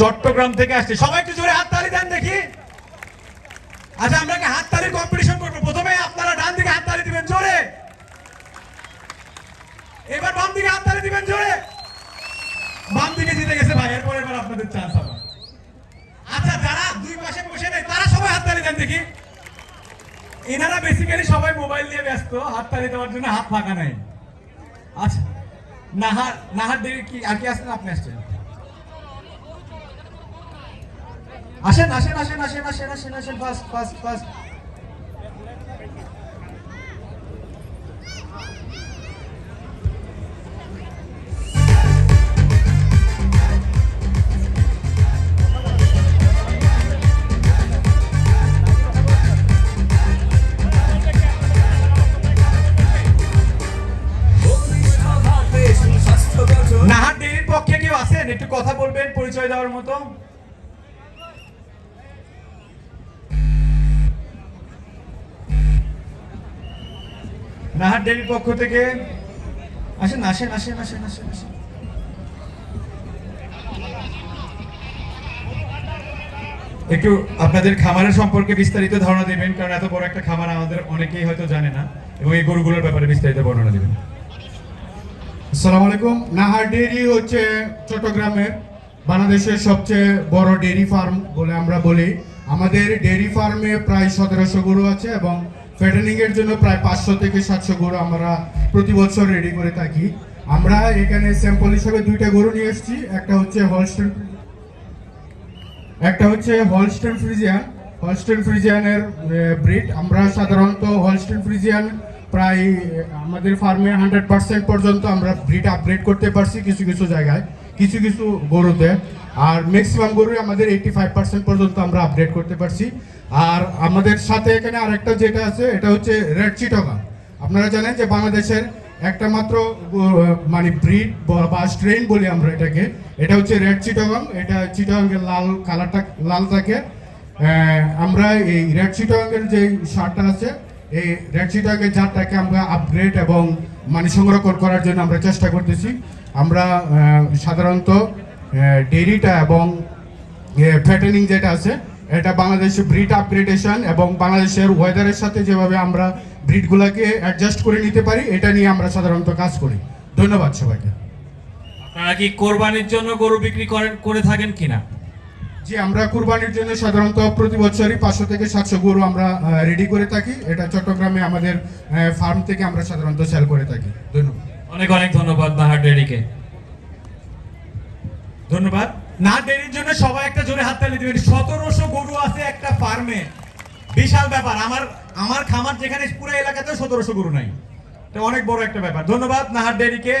চট্টগ্রাম থেকে আসছে। সবাই একটু জোরে হাত তালি দেন দেখি। আচ্ছা আমরা কি হাত তালির কম্পিটিশন করব? প্রথমে আপনারা ডান দিকে হাত তালি দিবেন, জোরে। এবার বাম দিকে হাত তালি দিবেন, জোরে। বাম দিকে জিতে গেছে ভাই, এরপর এবার আপনাদের চান্স হবে। আচ্ছা যারা দুই পাশে বসে নেই, তারা সবাই হাত তালি দেন দেখি। এনারা বেসিক্যালি সবাই মোবাইল নিয়ে ব্যস্ত, হাত তালি দেওয়ার জন্য হাত ফাঁকা নাই। আচ্ছা নাহার নাহার দেবী কি আর কি আসছেন? আপনি আসছেন। আসেন আসেন আসেন আসেন আসেন আসেন আসেন ফাস্ট ফাস্ট ফাস্ট নাহার পক্ষে কেউ একটু কথা বলবেন, পরিচয় দেওয়ার মতো? নাহার দেবীর পক্ষ থেকে। আসেন আসেন আসেন আসেন আসেন আসেন। একটু আপনাদের খামারের সম্পর্কে বিস্তারিত ধারণা দিবেন, কারণ এত বড় একটা খামার আমাদের অনেকেই হয়তো জানে না, এবং এই গরুগুলোর ব্যাপারে বিস্তারিত বর্ণনা দিবেন। আসসালামু আলাইকুম। নাহার ডেয়ারি হচ্ছে চট্টগ্রামের বাংলাদেশের সবচেয়ে বড় ডেয়ারি ফার্ম বলে আমরা বলি। আমাদের ডেয়ারি ফার্মে প্রায় সতেরোশো গরু আছে এবং এর জন্য প্রায় পাঁচশো থেকে সাতশো গরু আমরা প্রতি বছর রেডি করে থাকি। আমরা এখানে স্যাম্পল হিসেবে দুইটা গরু নিয়ে এসেছি। একটা হচ্ছে হলস্টেন একটা হচ্ছে হলস্টেন ফ্রিজিয়ান হলস্টেন ফ্রিজিয়ানের ব্রিড আমরা সাধারণত হলস্টেন ফ্রিজিয়ান প্রায় আমাদের ফার্মে হান্ড্রেড পার্সেন্ট পর্যন্ত আমরা ব্রিড আপগ্রেড করতে পারছি কিছু কিছু জায়গায়। কিছু কিছু গরুতে আর ম্যাক্সিমাম গরুই আমাদের এইটি ফাইভ পার্সেন্ট পর্যন্ত আমরা আপডেট করতে পারছি। আর আমাদের সাথে এখানে আরেকটা যেটা আছে, এটা হচ্ছে রেড চিটগা। আপনারা জানেন যে বাংলাদেশের একটা মাত্র মানে ব্রিড বা স্ট্রেন বলি আমরা এটাকে। এটা হচ্ছে রেড চিটাগং। এটা চিটাগংয়ের লাল কালারটা লাল থাকে। আমরা এই রেড চিটাগংয়ের যে শার্টটা আছে এই রেড চিটাগের জাতটাকে আমরা আপগ্রেড এবং মানে সংরক্ষণ করার জন্য আমরা চেষ্টা করতেছি। আমরা সাধারণত ডেরিটা এবং ফ্যাটেনিং যেটা আছে, এটা বাংলাদেশের ব্রিড আপগ্রেডেশন এবং বাংলাদেশের ওয়েদারের সাথে যেভাবে আমরা ব্রিডগুলোকে অ্যাডজাস্ট করে নিতে পারি, এটা নিয়ে আমরা সাধারণত কাজ করি। ধন্যবাদ সবাইকে। আপনারা কি কোরবানির জন্য গরু বিক্রি করেন, করে থাকেন কিনা? জি, আমরা কুরবানির জন্য সাধারণত প্রতি বছরই পাঁচশো থেকে সাতশো গরু আমরা রেডি করে থাকি। এটা চট্টগ্রামে আমাদের ফার্ম থেকে আমরা সাধারণত সেল করে থাকি। ধন্যবাদ। অনেক অনেক ধন্যবাদ নাহার ডেরিকে। ধন্যবাদ। না, ডেরির জন্য সবাই একটা জোরে হাত তালি দিবেন। সতেরোশো গরু আছে একটা ফার্মে বিশাল ব্যাপার। আমার আমার খামার যেখানে পুরো এলাকাতেও সতেরোশো গরু নাই। এটা অনেক বড় একটা ব্যাপার। ধন্যবাদ নাহার ডেরিকে।